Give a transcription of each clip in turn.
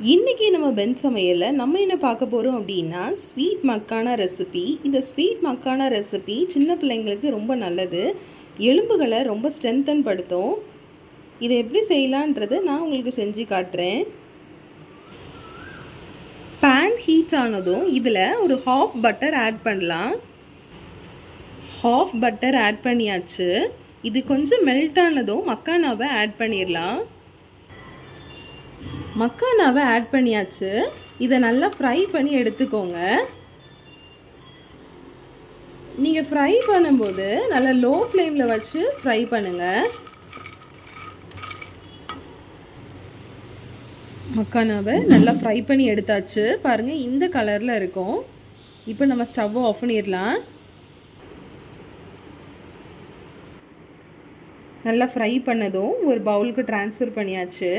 Pen சமையலில் நம்ம என்ன பார்க்க போகிறோம் அப்படின்னா ஸ்வீட் மக்கான ரெசிபி இந்த ஸ்வீட் மக்கான ரெசிபி சின்ன பிள்ளைங்களுக்கு ரொம்ப நல்லது. எலும்புகளை ரொம்ப ஸ்ட்ரென்தன் படுத்தும். இதை எப்படி செய்யலான்றது நான் உங்களுக்கு செஞ்சு காட்டுறேன். பேன் ஹீட் ஆனதும் இதில் ஒரு ஹாஃப் பட்டர் ஆட் பண்ணலாம். ஹாஃப் பட்டர் ஆட் பண்ணியாச்சு. இது கொஞ்சம் மெல்ட் ஆனதும் மக்கானாவை ஆட் பண்ணிடலாம் மக்கானாவை ஆட் பண்ணியாச்சு. இதை நல்லா ஃப்ரை பண்ணி எடுத்துக்கோங்க. நீங்கள் ஃப்ரை பண்ணும்போது நல்லா லோ ஃப்ளேமில் வச்சு ஃப்ரை பண்ணுங்கள் மக்கானாவை நல்லா ஃப்ரை பண்ணி எடுத்தாச்சு. பாருங்கள் இந்த கலரில் இருக்கும். இப்போ நம்ம ஸ்டவ்வை ஆஃப் பண்ணிடலாம். நல்லா ஃப்ரை பண்ணதும் ஒரு பவுலுக்கு ட்ரான்ஸ்ஃபர் பண்ணியாச்சு.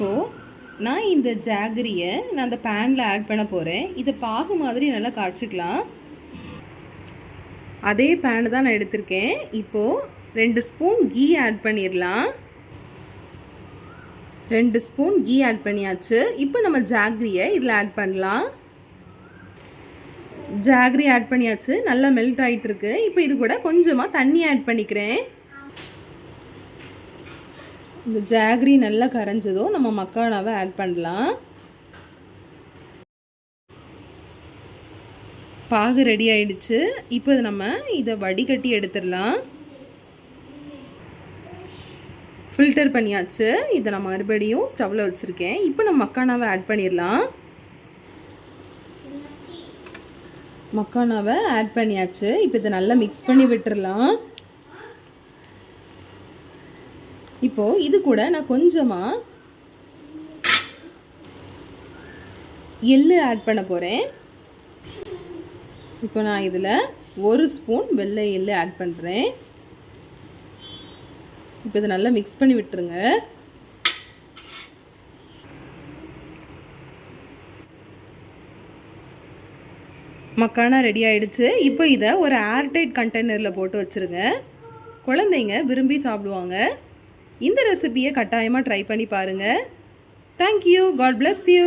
இப்போது நான் இந்த ஜாகரியை நான் அந்த பேனில் ஆட் பண்ண போகிறேன் இதை பாகு மாதிரி நல்லா காய்ச்சிக்கலாம். அதே பேனு தான் நான் எடுத்திருக்கேன். இப்போது ரெண்டு ஸ்பூன் கீ ஆட் பண்ணிடலாம். ரெண்டு ஸ்பூன் கீ ஆட் பண்ணியாச்சு. இப்போ நம்ம ஜாகரியை இதில் ஆட் பண்ணலாம். ஜாகரி ஆட் பண்ணியாச்சு. நல்லா மெல்ட் ஆகிட்டுருக்கு இப்போ இது கூட கொஞ்சமாக தண்ணி ஆட் பண்ணிக்கிறேன். இந்த ஜாகரி நல்லா கரைஞ்சதும் நம்ம மக்கானாவை ஆட் பண்ணலாம். பாகு ரெடி ஆயிடுச்சு. இப்போ நம்ம இதை வடிகட்டி எடுத்துடலாம். ஃபில்டர் பண்ணியாச்சு. இதை நான் மறுபடியும் ஸ்டவ்வில் வச்சுருக்கேன். இப்போ நம்ம மக்கானாவை ஆட் பண்ணிடலாம். மக்கானாவை ஆட் பண்ணியாச்சு. இப்போ இதை நல்லா மிக்ஸ் பண்ணி விட்டுடலாம். இப்போது இது கூட நான் கொஞ்சமாக எள்ளு ஆட் பண்ண போகிறேன் இப்போ நான் இதில் ஒரு ஸ்பூன் வெள்ளை எள்ளு ஆட் பண்ணுறேன் இப்போ இதை நல்லா மிக்ஸ் பண்ணி விட்டுருங்க. மக்கானா ரெடி ஆயிடுச்சு. இப்போ இதை ஒரு ஏர்டைட் கண்டெய்னரில் போட்டு வச்சுருங்க. குழந்தைங்க விரும்பி சாப்பிடுவாங்க. இந்த ரெசிபியை கட்டாயமாக ட்ரை பண்ணி பாருங்கள் தேங்க்யூ காட் பிளஸ் யூ